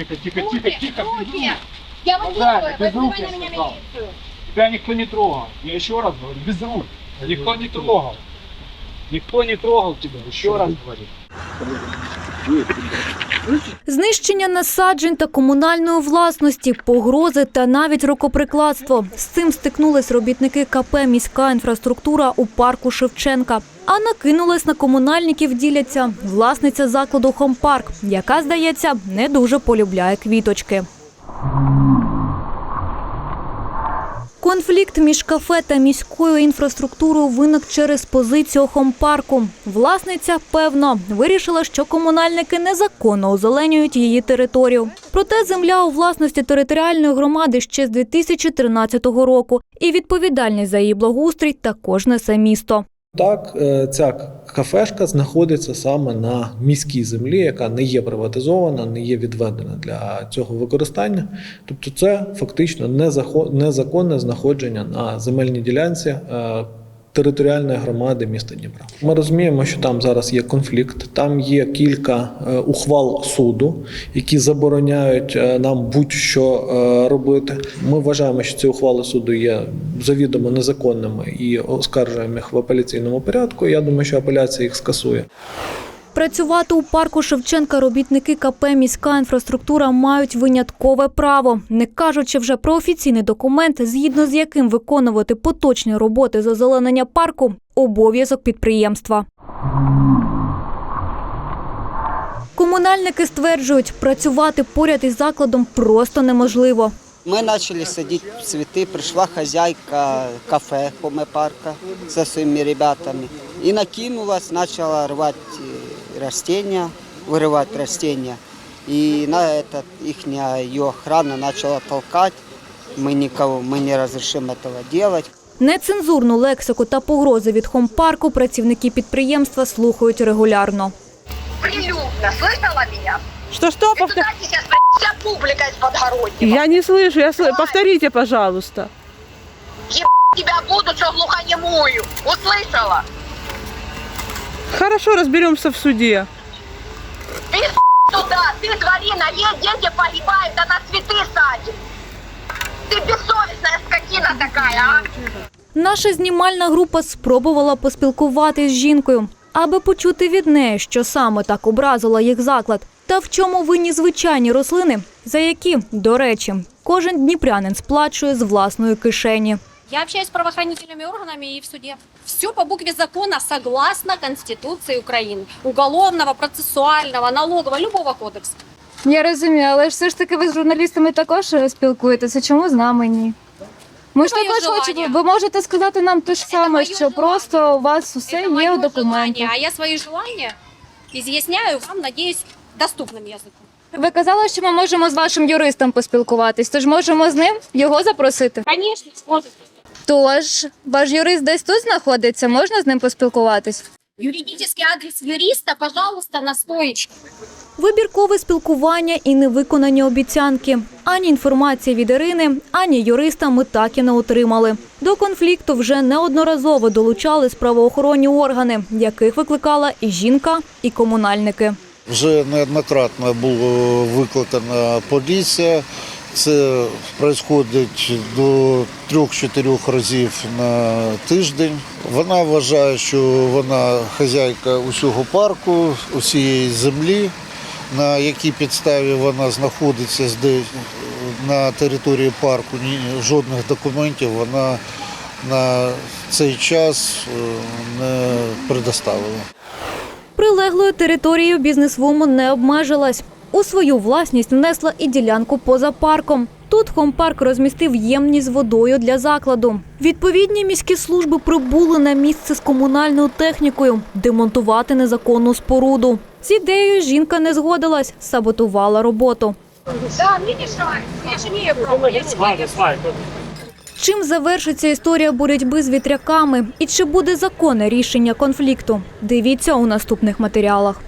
Тихо, тихо, тихо, тихо. Руки! Я вас трогаю, без рук, вызывай я на меня сказал. милицию. Тебя никто не трогал. Я еще раз говорю, без рук. Никто не трогал. Никто не трогал тебя. Еще раз говорю. Знищення насаджень та комунальної власності, погрози та навіть рукоприкладство. З цим стикнулись робітники КП «Міська інфраструктура» у парку Шевченка. А накинулись на комунальників діляться власниця закладу «Хомпарк», яка, здається, не дуже полюбляє квіточки. Конфлікт між кафе та міською інфраструктурою виник через позицію хомпарку. Власниця, певно, вирішила, що комунальники незаконно озеленюють її територію. Проте земля у власності територіальної громади ще з 2013 року, і відповідальність за її благоустрій також несе місто. Так, е, ця кафешка знаходиться саме на міській землі, яка не є приватизована, не є відведена для цього використання. Тобто, це фактично незаконне знаходження на земельній ділянці е, територіальної громади міста Дніпра. Ми розуміємо, що там зараз є конфлікт, там є кілька е, ухвал суду, які забороняють е, нам будь-що е, робити. Ми вважаємо, що ці ухвали суду є завідомо незаконними і оскаржуємо їх в апеляційному порядку. Я думаю, що апеляція їх скасує. Працювати у парку Шевченка робітники КП «Міська інфраструктура» мають виняткове право, не кажучи вже про офіційний документ, згідно з яким виконувати поточні роботи з озеленення парку – обов'язок підприємства. Комунальники стверджують, працювати поряд із закладом просто неможливо. Мы начали садить цветы, пришла хозяйка кафе Хомепарка со своими ребятами и накинулась, начала рвать э, растения, вырывать растения. И на этот их ее охрана начала толкать. Мы никого, мы не разрешим этого делать. Нецензурну лексику та погрози від хомпарку працівники підприємства слухають регулярно. Прилюдно, слышала меня? Что-что? И Повтор- туда сейчас вся публика из подгороднего. Я не слышу, я сл- повторите, пожалуйста. тебя буду, что глухонемую. Услышала? Хорошо, разберемся в суде. Ты туда, ты тварина, есть дети погибают, а на цветы садит. Ты бессовестная скотина такая, а? Наша знімальна група спробувала поспілкуватись з жінкою, аби почути від неї, що саме так образила їх заклад, та в чому винні звичайні рослини, за які, до речі, кожен дніпрянин сплачує з власної кишені. Я общаюсь с правоохранительными органами и в суде. Все по букве закона согласно Конституции Украины. Уголовного, процессуального, налогового, любого кодекса. Я розумію, але ж все ж таки ви з журналістами також е, спілкуєтеся. Чому з нами ні? Ми ж Моє також желання. хочемо. Ви можете сказати нам те ж саме, моє що желання. просто у вас усе Это є мое у документах. желание, а я свои желания изъясняю вам, надеюсь, доступным языком. Ви казали, що ми можемо з вашим юристом поспілкуватись, тож можемо з ним його запросити. Конечно, сможете. Тож, ваш юрист десь тут знаходиться, можна з ним поспілкуватись? Юридический адрес юриста, пожалуйста, на стоечке. Вибіркове спілкування і невиконані обіцянки. Ані інформації від Ірини, ані юриста ми так і не отримали. До конфлікту вже неодноразово долучались правоохоронні органи, яких викликала і жінка, і комунальники. Вже неоднократно було викликана поліція. Це відбувається до трьох-чотирьох разів на тиждень. Вона вважає, що вона хазяйка усього парку, усієї землі, на якій підставі вона знаходиться на території парку. Ні, жодних документів вона на цей час е, не предоставила. Прилеглою територією бізнесвумен не обмежилась. У свою власність внесла і ділянку поза парком. Тут хомпарк розмістив ємність з водою для закладу. Відповідні міські служби прибули на місце з комунальною технікою демонтувати незаконну споруду. З ідеєю жінка не згодилась, саботувала роботу. Слайд. Чим завершиться історія боротьби з вітряками і чи буде законне рішення конфлікту? Дивіться у наступних матеріалах.